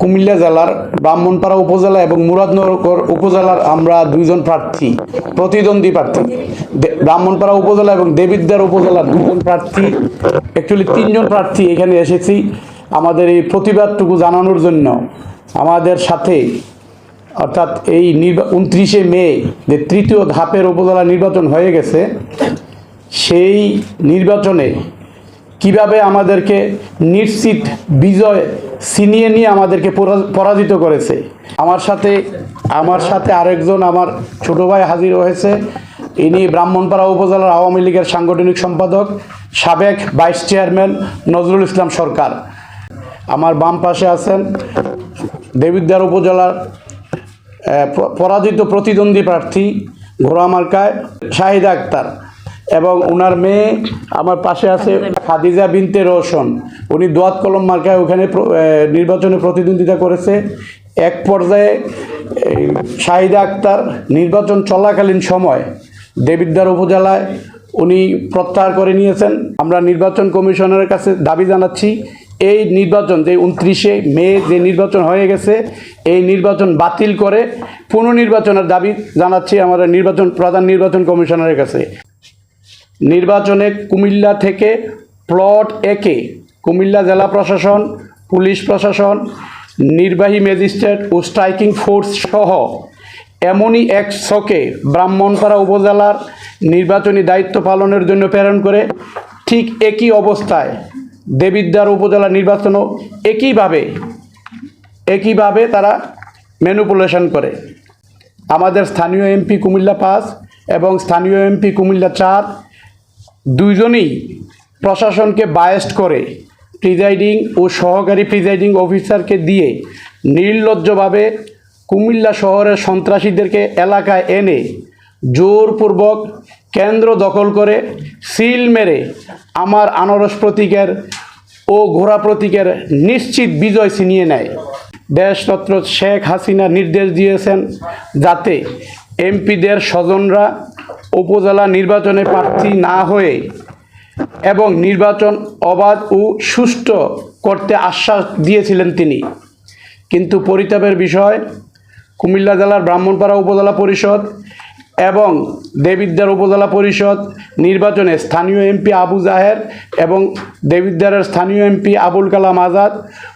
কুমিল্লা জেলার ব্রাহ্মণপাড়া উপজেলা এবং মুরাদনগর উপজেলার আমরা দুইজন প্রার্থী, প্রতিদ্বন্দ্বী প্রার্থী। ব্রাহ্মণপাড়া উপজেলা এবং দেবিদ্বার উপজেলার দুজন প্রার্থী অ্যাকচুয়ালি তিনজন প্রার্থী এখানে এসেছি। আমাদের এই প্রতিবাদটুকু জানানোর জন্য আমাদের সাথে, অর্থাৎ এই নির্বা উনত্রিশে মে যে তৃতীয় ধাপের উপজেলা নির্বাচন হয়ে গেছে, সেই নির্বাচনে কীভাবে আমাদেরকে নিশ্চিত বিজয় ছিনিয়ে নিয়ে আমাদেরকে পরাজিত করেছে। আমার সাথে আমার সাথে আরেকজন আমার ছোট ভাই হাজির হয়েছে। ইনি ব্রাহ্মণপাড়া উপজেলার আওয়ামী লীগের সাংগঠনিক সম্পাদক, সাবেক ভাইস চেয়ারম্যান নজরুল ইসলাম সরকার। আমার বাম পাশে আছেন দেবিদ্বার উপজেলার পরাজিত প্রতিদ্বন্দ্বী প্রার্থী ঘোড়া মার্কায় শাহিদা আক্তার। এবং ওনার মেয়ে আমার পাশে আছে খাদিজা বিনতে রোশন। উনি দোয়াত কলম মার্কায় ওখানে নির্বাচনে প্রতিদ্বন্দ্বিতা করেছে। এক পর্যায়ে শাহিদা আক্তার নির্বাচন চলাকালীন সময় দেবিদ্বার উপজেলায় উনি প্রত্যাহার করে নিয়েছেন। আমরা নির্বাচন কমিশনের কাছে দাবি জানাচ্ছি এই নির্বাচন যে উনত্রিশে মে যে নির্বাচন হয়ে গেছে এই নির্বাচন বাতিল করে পুনর্নির্বাচনের দাবি জানাচ্ছি আমরা নির্বাচন প্রধান নির্বাচন কমিশনারের কাছে। নির্বাচনে কুমিল্লা থেকে প্লট একে কুমিল্লা জেলা প্রশাসন, পুলিশ প্রশাসন, নির্বাহী ম্যাজিস্ট্রেট ও স্ট্রাইকিং ফোর্স সহ এমনই এক ছকে ব্রাহ্মণপাড়া উপজেলার নির্বাচনী দায়িত্ব পালনের জন্য প্রেরণ করে ঠিক একই অবস্থায় দেবিদ্বার উপজেলা নির্বাচনও একইভাবে একইভাবে তারা ম্যানুপুলেশন করে। আমাদের স্থানীয় এমপি কুমিল্লা পাঁচ এবং স্থানীয় এমপি কুমিল্লা চার দুইজনেই প্রশাসনকে বায়েস্ট করে প্রিজাইডিং ও সহকারী প্রিজাইডিং অফিসারকে দিয়ে নির্লজ্জভাবে কুমিল্লা শহরের সন্ত্রাসীদেরকে এলাকায় এনে জোরপূর্বক কেন্দ্র দখল করে সিল মেরে আমার আনারস প্রতীকের ও ঘোড়া প্রতীকের নিশ্চিত বিজয় ছিনিয়ে নেয়। দেশরত্ন শেখ হাসিনা নির্দেশ দিয়েছেন যাতে এমপিদের স্বজনরা উপজেলা নির্বাচনে প্রার্থী না হয়ে এবং নির্বাচন অবাধ ও সুষ্ঠু করতে আশ্বাস দিয়েছিলেন তিনি। কিন্তু পরিতাপের বিষয় কুমিল্লা জেলার ব্রাহ্মণপাড়া উপজেলা পরিষদ এবং দেবিদ্বার উপজেলা পরিষদ নির্বাচনে স্থানীয় এমপি আবু জাহের এবং দেবিদ্বারের স্থানীয় এমপি আবুল কালাম আজাদ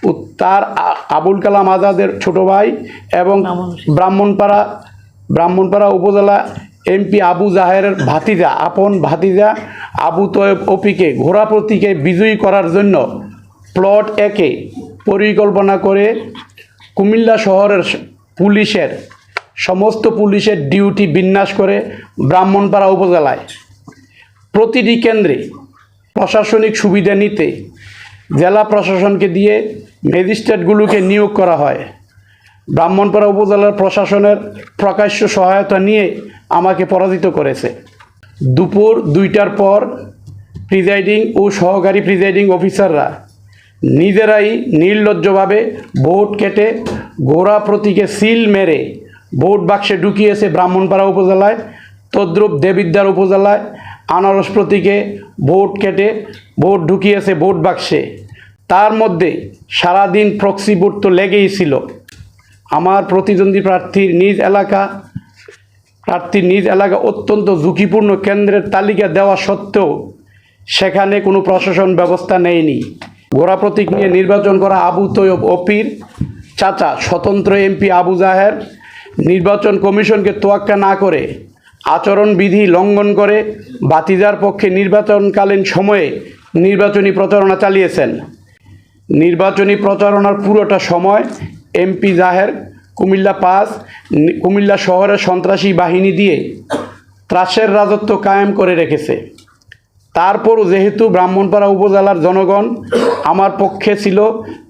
ও তার আবুল কালাম আজাদের ছোট ভাই এবং ব্রাহ্মণপাড়া ব্রাহ্মণপাড়া উপজেলা এমপি আবু জাহেরের ভাতিজা, আপন ভাতিজা আবু তয়েব অপিকে ঘোড়া প্রতীকে বিজয়ী করার জন্য প্লট একে পরিকল্পনা করে কুমিল্লা শহরের পুলিশের, সমস্ত পুলিশের ডিউটি বিন্যাস করে ব্রাহ্মণপাড়া উপজেলায়। প্রতিটি কেন্দ্রে প্রশাসনিক সুবিধা নিতে জেলা প্রশাসনকে দিয়ে ম্যাজিস্ট্রেটগুলোকে নিয়োগ করা হয়। ব্রাহ্মণপাড়া উপজেলার প্রশাসনের প্রকাশ্য সহায়তা নিয়ে আমাকে পরাজিত করেছে। দুপুর দুইটার পর প্রিজাইডিং ও সহকারী প্রিজাইডিং অফিসাররা নিজেরাই নির্লজ্জভাবে ভোট কেটে ঘোড়া প্রতীকে সিল মেরে ভোট বাক্সে ঢুকিয়েছে ব্রাহ্মণপাড়া উপজেলায়, তদ্রূপ দেবিদ্বার উপজেলায়, আনারস প্রতীকে ভোট কেটে ভোট ঢুকিয়েছে ভোট বাক্সে। তার মধ্যে সারাদিন প্রক্সি ভোট তো লেগেই ছিল। আমার প্রতিদ্বন্দ্বী প্রার্থীর নিজ এলাকা প্রার্থীর নিজ এলাকা অত্যন্ত ঝুঁকিপূর্ণ কেন্দ্রের তালিকা দেওয়া সত্ত্বেও সেখানে কোনো প্রশাসন ব্যবস্থা নেয়নি। ঘোড়া প্রতীক নিয়ে নির্বাচন করা আবু তৈয়ব অপির চাচা স্বতন্ত্র এমপি আবু জাহের নির্বাচন কমিশনকে তোয়াক্কা না করে আচরণবিধি লঙ্ঘন করে বাতিজার পক্ষে নির্বাচনকালীন সময়ে নির্বাচনী প্রচারণা চালিয়েছেন। নির্বাচনী প্রচারণার পুরোটা সময় এমপি জাহের কুমিল্লা পাস, কুমিল্লা শহরের সন্ত্রাসী বাহিনী দিয়ে ত্রাসের রাজত্ব কায়েম করে রেখেছে। তারপরও যেহেতু ব্রাহ্মণপাড়া উপজেলার জনগণ আমার পক্ষে ছিল,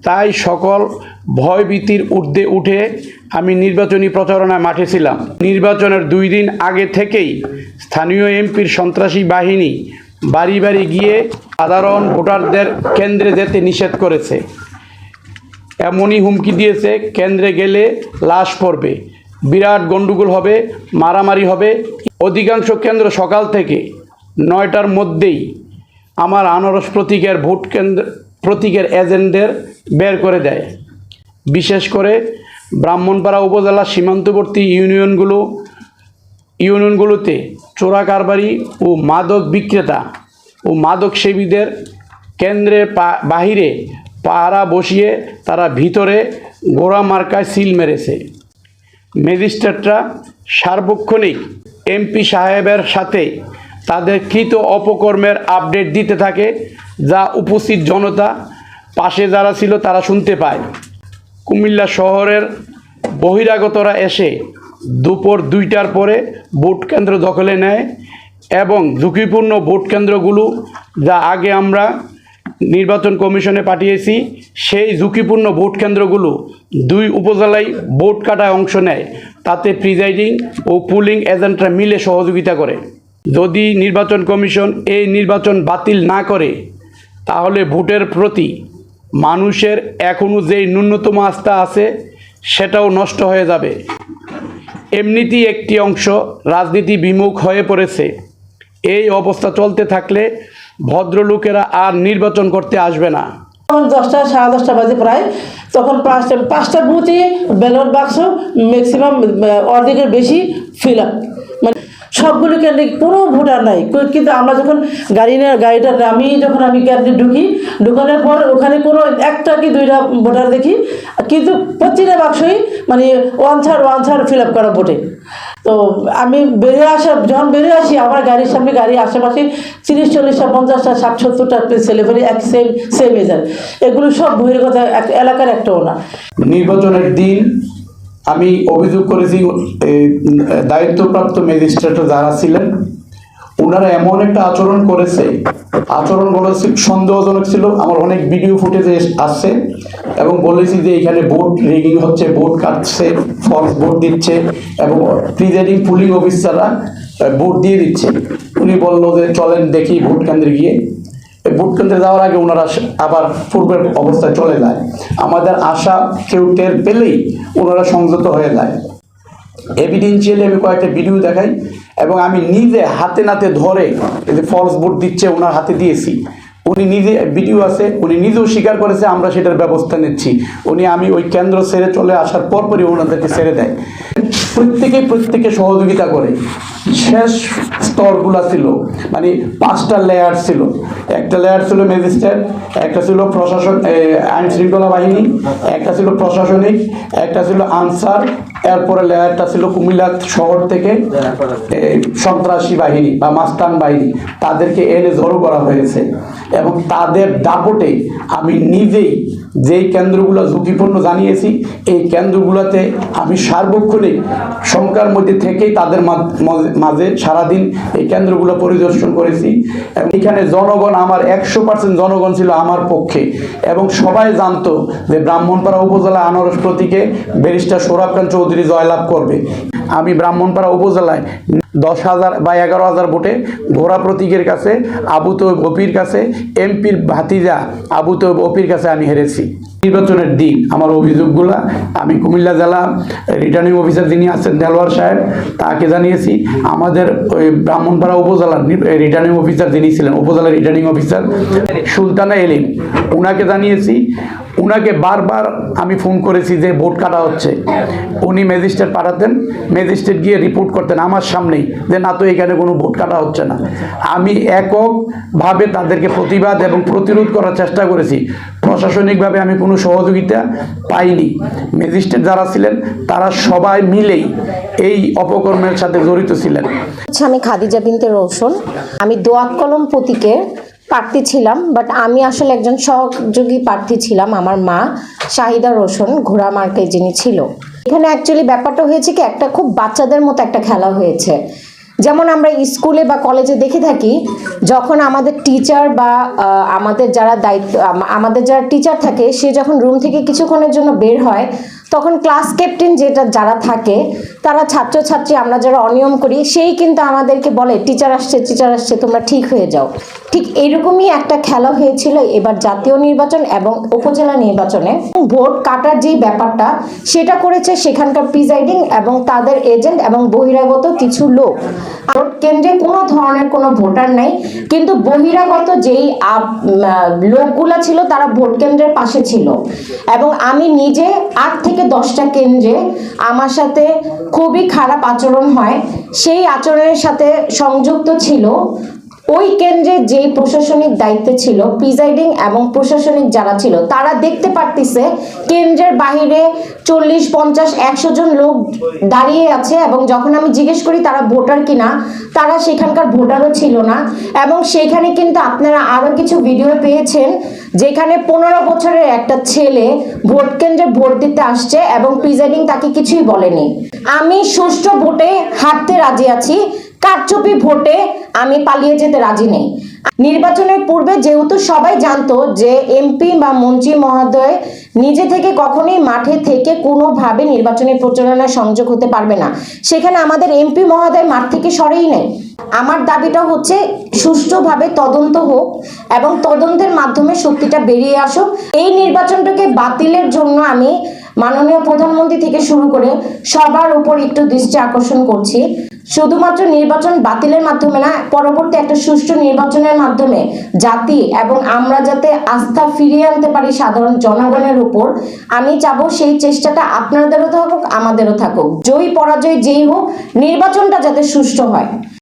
তাই সকল ভয়ভীতির ঊর্ধ্বে উঠে আমি নির্বাচনী প্রচারণায় মাঠে ছিলাম। নির্বাচনের দুই দিন আগে থেকেই স্থানীয় এমপির সন্ত্রাসী বাহিনী বাড়ি বাড়ি গিয়ে সাধারণ ভোটারদের কেন্দ্রে যেতে নিষেধ করেছে। এমনই হুমকি দিয়েছে, কেন্দ্রে গেলে লাশ পড়বে। বিরাট গণ্ডগোল হবে, মারামারি হবে। অধিকাংশ কেন্দ্র সকাল থেকে নয়টার মধ্যেই আমার আনারস প্রতীকের ভোট কেন্দ্র, প্রতীকের এজেন্টদের বের করে দেয়। বিশেষ করে ব্রাহ্মণপাড়া উপজেলার সীমান্তবর্তী ইউনিয়নগুলো, ইউনিয়নগুলোতে চোরা কারবারি ও মাদক বিক্রেতা ও মাদক সেবীদের কেন্দ্রের বাহিরে পাহারা বসিয়ে তারা ভিতরে গোড়া মার্কায় সিল মেরেছে। ম্যাজিস্ট্রেটরা সার্বক্ষণিক এমপি সাহেবের সাথে তাদের কৃত অপকর্মের আপডেট দিতে থাকে, যা উপস্থিত জনতা পাশে যারা ছিল তারা শুনতে পায়। কুমিল্লা শহরের বহিরাগতরা এসে দুপুর দুইটার পরে ভোট কেন্দ্র দখলে নেয় এবং ঝুঁকিপূর্ণ ভোট কেন্দ্রগুলো, যা আগে আমরা নির্বাচন কমিশনে পাঠিয়েছি, সেই ঝুঁকিপূর্ণ ভোট কেন্দ্রগুলো দুই উপজেলায় ভোট কাটায় অংশ নেয়। তাতে প্রিজাইডিং ও পুলিং এজেন্টরা মিলে সহযোগিতা করে। যদি নির্বাচন কমিশন এই নির্বাচন বাতিল না করে, তাহলে ভোটের প্রতি মানুষের এখনও যেই ন্যূনতম আস্থা আছে, সেটাও নষ্ট হয়ে যাবে। এমনিতেই একটি অংশ রাজনীতি বিমুখ হয়ে পড়েছে। এই অবস্থা চলতে থাকলে ভদ্রলোকেরা আর নির্বাচন করতে আসবে না। তখন দশটা, সাড়ে দশটা বাজে প্রায়, তখন পাঁচটা পাঁচটা বুথে ব্যালট বাক্স ম্যাক্সিমাম অর্ধেকের বেশি ফিল আপ সবগুলো কেন্দ্রে কোনো ভোটার নাই? কিন্তু আমরা যখন গাড়ি নিয়ে গাড়িটা নামি যখন আমি কেন্দ্রে ঢুকি, ঢুকানোর পর ওখানে কোনো একটা কি দুইটা ভোটার দেখি, কিন্তু প্রতিটা বাক্সই মানে one third one third fill up করা ভোটে। তো আমি বেরিয়ে আসা, যখন বেরিয়ে আসি, আমার গাড়ির সামনে গাড়ি আশেপাশে তিরিশ চল্লিশটা পঞ্চাশটা ষাট সত্তরটা ছেলেফেলে এক সেম সেম এজার এগুলো সব বহির্গত এলাকার একটাও না নির্বাচনের দিন আমি অভিযোগ করেছি দায়িত্বপ্রাপ্ত ম্যাজিস্ট্রেট যারা ছিলেন ওনারা এমন একটা আচরণ করেছে। আচরণ করেছে, সন্দেহজনক ছিল, আমার অনেক ভিডিও ফুটেজে আসছে, এবং বলেছি যে এখানে ভোট রিগিং হচ্ছে ভোট কাটছে ফলস ভোট দিচ্ছে, এবং প্রিজাইডিং পুলিং অফিসাররা ভোট দিয়ে দিচ্ছে। উনি বলল যে, চলেন দেখি ভোট কেন্দ্রে গিয়ে। এই ভোট কেন্দ্রে যাওয়ার আগে ওনারা আবার পূর্বের অবস্থায় চলে যায়। আমাদের আশা কেউ টের পেলেই ওনারা সংযত হয়ে যায়। এভিডেন্সিয়ালি আমি কয়েকটা ভিডিও দেখাই এবং আমি নিজে হাতে নাতে ধরে যে ফলস ভোট দিচ্ছে ওনার হাতে দিয়েছি। উনি নিজে ভিডিও আছে, উনি নিজেও স্বীকার করেছে, আমরা সেটার ব্যবস্থা নিচ্ছি। উনি আমি ওই কেন্দ্র ছেড়ে চলে আসার পরপরই ওনাদেরকে ছেড়ে দেয়। প্রত্যেকে প্রত্যেকে সহযোগিতা করে। শেষ স্তরগুলা ছিল মানে পাঁচটা লেয়ার ছিল। একটা লেয়ার ছিল ম্যাজিস্ট্রেট একটা ছিল প্রশাসন আইন শৃঙ্খলা বাহিনী, একটা ছিল প্রশাসনিক, একটা ছিল আনসার এরপরে লেয়ারটা ছিল কুমিল্লা শহর থেকে সন্ত্রাসী বাহিনী বা মাস্তান বাহিনী, তাদেরকে এনে জড়ো করা হয়েছে এবং তাদের দাপটে আমি নিজেই যেই কেন্দ্রগুলো ঝুঁকিপূর্ণ জানিয়েছি, এই কেন্দ্রগুলোতে আমি সার্বক্ষণিক শঙ্কার মধ্যে থেকেই তাদের মাঝে সারাদিন এই কেন্দ্রগুলো পরিদর্শন করেছি এখানে জনগণ আমার একশো পার্সেন্ট জনগণ ছিল আমার পক্ষে এবং সবাই জানতো যে ব্রাহ্মণপাড়া উপজেলা আনারস প্রতীকে ব্যারিস্টার সৌরভ খান চৌধুরী জয়লাভ করবে। আমি ব্রাহ্মণপাড়া উপজেলায় দশ হাজার বা এগারো হাজার ভোটে ঘোড়া প্রতীকের কাছে, আবু তৈব অপির কাছে, এমপির ভাতিজা আবু তৈব অপির কাছে আমি হেরেছি। নির্বাচনের দিন আমার অভিযোগগুলো, আমি কুমিল্লা জেলা রিটার্নিং অফিসার যিনি আছেন, দেলওয়ার সাহেব, তাকে জানিয়েছি, আমাদের ওই ব্রাহ্মণপাড়া উপজেলার রিটার্নিং অফিসার যিনি ছিলেন, উপজেলার রিটার্নিং অফিসার সুলতানা এলিম, উনাকে জানিয়েছি উনাকে বারবার আমি ফোন করেছি যে ভোট কাটা হচ্ছে। উনি ম্যাজিস্ট্রেট পাঠাতেন, ম্যাজিস্ট্রেট গিয়ে রিপোর্ট করতেন আমার সামনেই যে, না তো এখানে কোনো ভোট কাটা হচ্ছে না। আমি এককভাবে তাদেরকে প্রতিবাদ এবং প্রতিরোধ করার চেষ্টা করেছি। প্রশাসনিকভাবে আমি কোনো সহযোগিতা পাইনি। ম্যাজিস্ট্রেট যারা ছিলেন, তারা সবাই মিলেই এই অপকর্মের সাথে জড়িত ছিলেন। আচ্ছা আমি খাদিজা বিনতে রৌশন আমি দোয়াত কলম প্রতীকের প্রার্থী ছিলাম বাট আমি আসলে একজন সহযোগী প্রার্থী ছিলাম, আমার মা শাহিদা রোশন ঘোড়া মার্কে যিনি ছিল। এখানে অ্যাকচুয়ালি ব্যাপারটা হয়েছে কি, একটা খুব বাচ্চাদের মতো একটা খেলা হয়েছে। যেমন আমরা স্কুলে বা কলেজে দেখে থাকি, যখন আমাদের টিচার বা আমাদের যারা দায়িত্ব আমাদের যারা টিচার থাকে, সে যখন রুম থেকে কিছুক্ষণের জন্য বের হয় তখন ক্লাস ক্যাপ্টেন যেটা, যারা থাকে, তারা ছাত্রছাত্রী, আমরা যারা অনিয়ম করি, সেই কিন্তু আমাদেরকে বলে টিচার আসছে টিচার আসছে, তোমরা ঠিক হয়ে যাও। ঠিক এরকমই একটা খেলা হয়েছিল এবার জাতীয় নির্বাচন এবং উপজেলা নির্বাচনে। ভোট কাটার যে ব্যাপারটা, সেটা করেছে সেখানকার প্রিজাইডিং এবং তাদের এজেন্ট এবং বহিরাগত কিছু লোক। ভোট কেন্দ্রে কোনো ধরনের কোনো ভোটার নাই, কিন্তু বহিরাগত যেই লোকগুলা ছিল, তারা ভোট কেন্দ্রের পাশে ছিল। এবং আমি নিজে আট থেকে দশটা কেন্দ্রে আমার সাথে খুবই খারাপ আচরণ হয়। সেই আচরণের সাথে সংযুক্ত ছিল ওই কেন্দ্রে যেই প্রশাসনিক দায়িত্বে ছিল প্রিজাইডিং এবং প্রশাসনিক যারা ছিল, তারা দেখতে পারতেছে কেন্দ্রের বাহিরে চল্লিশ, পঞ্চাশ, একশো জন লোক দাঁড়িয়ে আছে এবং যখন আমি জিজ্ঞেস করি তারা ভোটার কিনা, তারা সেখানকার ভোটারও ছিল না। এবং সেখানে কিন্তু আপনারা আরও কিছু ভিডিও পেয়েছেন, যেখানে পনেরো বছরের একটা ছেলে ভোট কেন্দ্রে ভোট দিতে আসছে এবং প্রিজাইডিং তাকে কিছুই বলেনি। আমি সুষ্ঠু ভোটে হাঁটতে রাজি আছি কারচুপি ভোটে আমি পালিয়ে যেতে রাজি নেই। নির্বাচনের পূর্বে যেহেতু সবাই জানতো যে এমপি বা মন্ত্রী মহোদয় নিজে থেকে কখনোই মাঠে থেকে কোনোভাবে নির্বাচনের প্রচারণায় সংযোগ হতে পারবে না। সেখানে আমাদের এমপি মহোদয় মাঠ থেকে সরেই নেই। আমার দাবিটা হচ্ছে সুষ্ঠুভাবে তদন্ত হোক এবং তদন্তের মাধ্যমে সত্যিটা বেরিয়ে আসুক। এই নির্বাচনটাকে বাতিলের জন্য আমি মাননীয় প্রধানমন্ত্রী থেকে শুরু করে সবার উপর একটু দৃষ্টি আকর্ষণ করছি। শুধুমাত্র নির্বাচন বাতিলের মাধ্যমে না, পরবর্তী একটা সুষ্ঠু নির্বাচনের মাধ্যমে জাতি এবং আমরা যাতে আস্থা ফিরিয়ে আনতে পারি সাধারণ জনগণের উপর, আমি চাবো সেই চেষ্টাটা আপনাদেরও থাকুক, আমাদেরও থাকুক। জয়ী, পরাজয় যেই হোক, নির্বাচনটা যাতে সুষ্ঠু হয়।